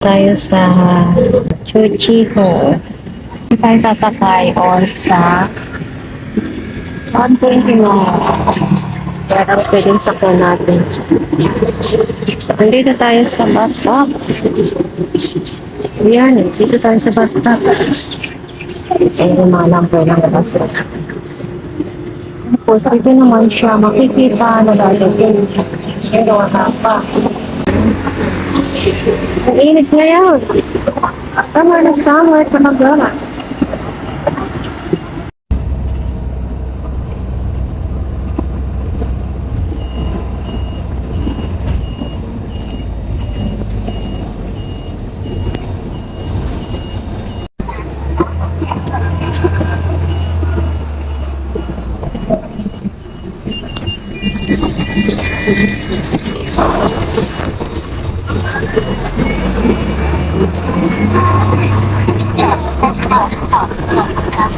tayo sa Chuchiho. Hindi tayo sasakay or sa saan po yung lang pwedeng sakyan natin. Nandito tayo sa bus stop. Yan eh, dito tayo sa bus stop. Eh, lumalang po ng bus stop. Tapos, dito naman siya makikita na dadating. Pero wala pa. Ang init ngayon. Summer na summer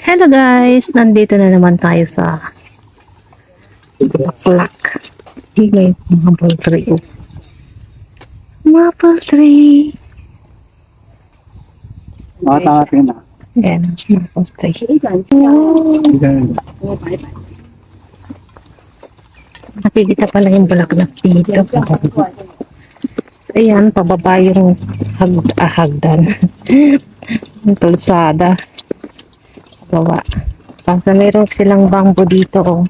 Hello guys! Nandito na naman tayo sa Baklak. Hindi yung maple tree. oh. Maple tree. Makatangapin na. Yan, maple tree. Nakikita pala yung bulaklak dito. Ayan, pababa yung hag ah, hagdan. yung kalsada. Baba. Kasi meron silang bamboo dito. Oh.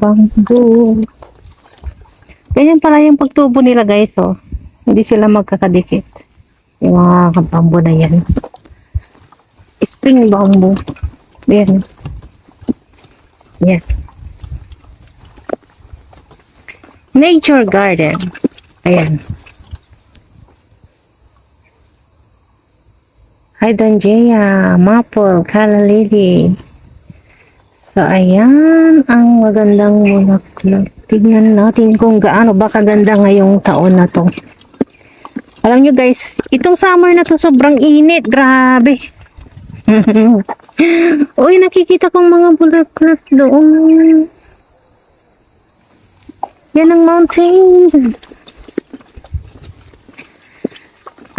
Bamboo. Ganyan pala yung pagtubo nila guys. Oh. Hindi sila magkakadikit. Yung mga bamboo na yan. Spring bamboo. Yan. Yan. Nature garden. Ayan. Hydrangea, maple, calla lily. So, ayan ang magandang bulaklak. Tignan natin kung gaano ba kaganda ngayong taon na to. Alam nyo guys, itong summer na to sobrang init. Grabe. Uy, nakikita kong mga bulaklak doon. Yan ang mountain.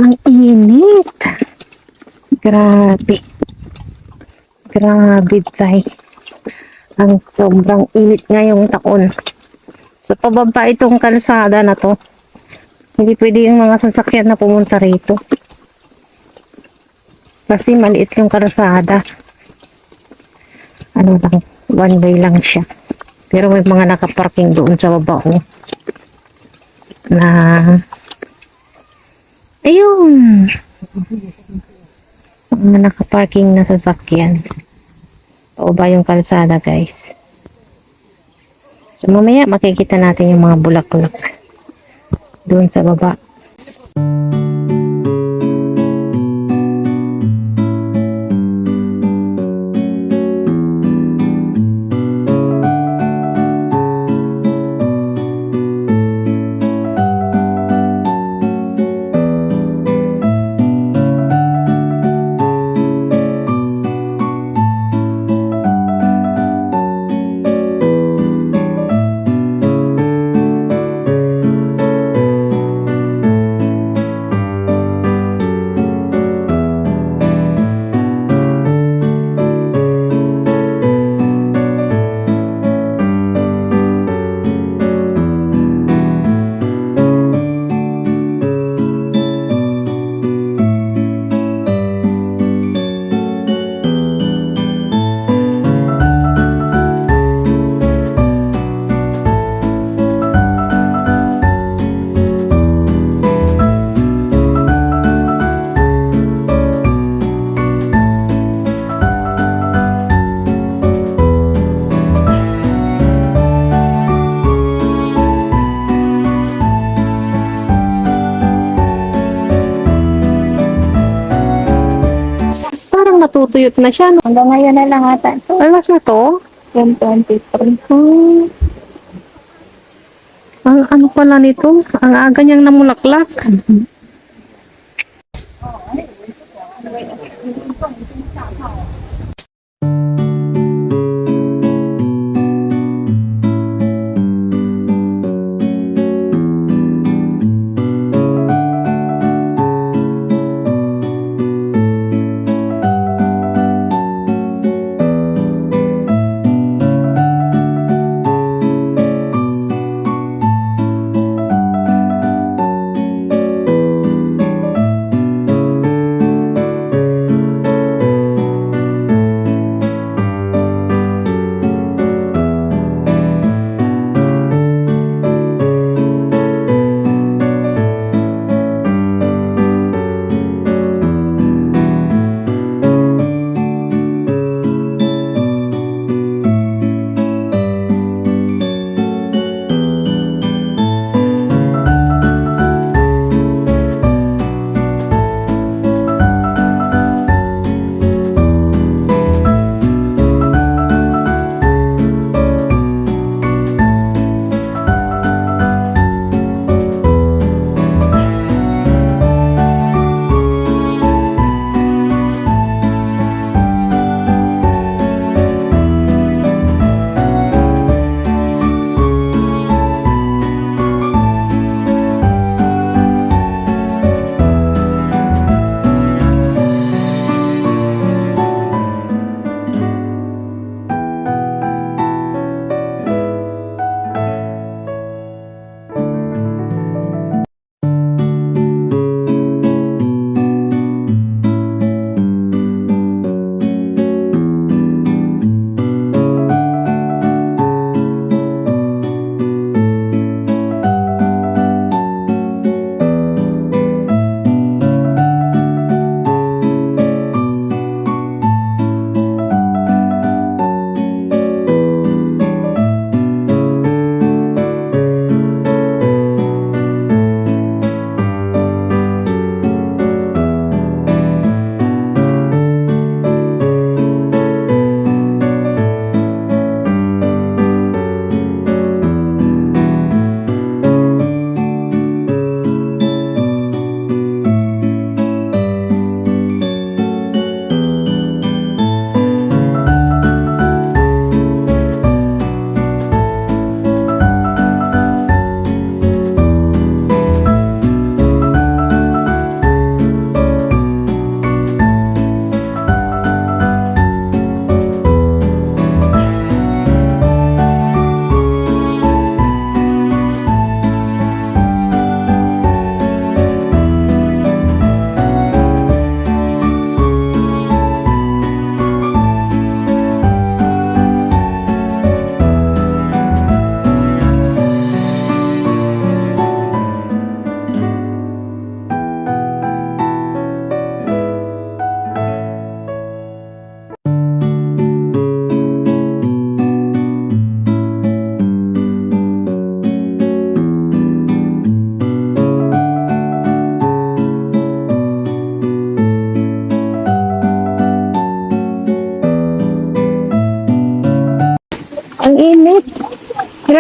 Ang init. Grabe. Grabe, tay. Ang sobrang init ngayong taon. Sa pababa itong kalsada na to. Hindi pwede yung mga sasakyan na pumunta rito. Kasi maliit yung kalsada. Ano lang, one way lang siya. Pero may mga nakaparking doon sa baba oh. Na Ayun. Mga nakaparking na sasakyan. Pauba yung kalsada guys. So mamaya makikita natin yung mga bulak-bulak. Doon sa baba. Tuyot na siya. No? Hanggang ngayon na lang ata ito. Ay, last na to? Yung 23. Hmm. Ang ano pala nito? Ang aga niyang namulaklak.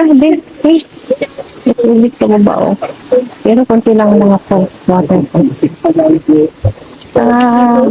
hindi. Hey, Ipilit ko ba o? Pero konti lang mga po. Water po. Ah.